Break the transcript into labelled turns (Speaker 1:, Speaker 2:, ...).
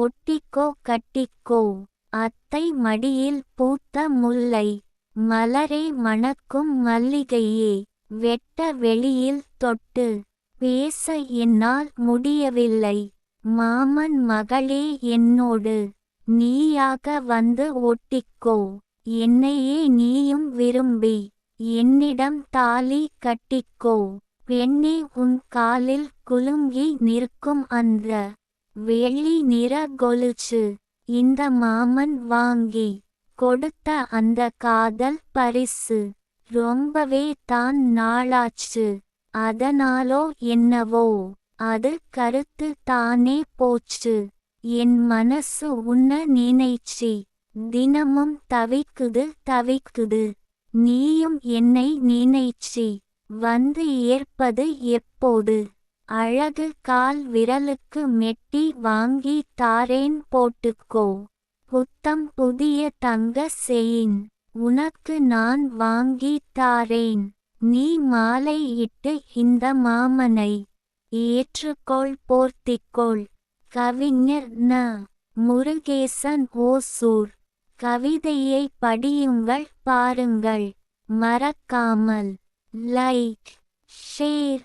Speaker 1: ஒட்டிக்கோ கட்டிக்கோ. அத்தை மடியில் பூத்த முல்லை. மலரே மணக்கும் மல்லிகையே. வெட்ட வெளியில் தொட்டு. பேச என்னால் முடியவில்லை. மாமன் மகளே என்னோடு. நீயாக வந்து ஒட்டிக்கோ என்னையே நீயும் விரும்பி. என்னிடம் தாலி கட்டிக்கோ. பெண்ணே உன் காலில் குலுங்கி நிற்கும் அந்த வெள்ளி நிற கொலுச்சு இந்த மாமன் வாங்கி கொடுத்த அந்த காதல் பரிசு ரொம்பவே தான் நாளாச்சு. அதனாலோ என்னவோ அது கருத்து தானே போச்சு. என் மனசு உன்ன நினைச்சி தினமும் தவிக்குது தவிக்குது. நீயும் என்னை நினைச்சி வந்து ஏற்பது எப்போது? அழகு கால் விரலுக்கு மெட்டி வாங்கி தாரேன் போட்டுக்கோ. புத்தம் புதிய தங்க செயின். உனக்கு நான் வாங்கி தாரேன். நீ மாலை இட்டு இந்த மாமனை. ஏற்றுக்கொள் போர்த்திக்கொள். கவிஞர் ந. முருகேசன் ஓசூர். கவிதையை படியுங்கள் பாருங்கள். மறக்காமல். Like share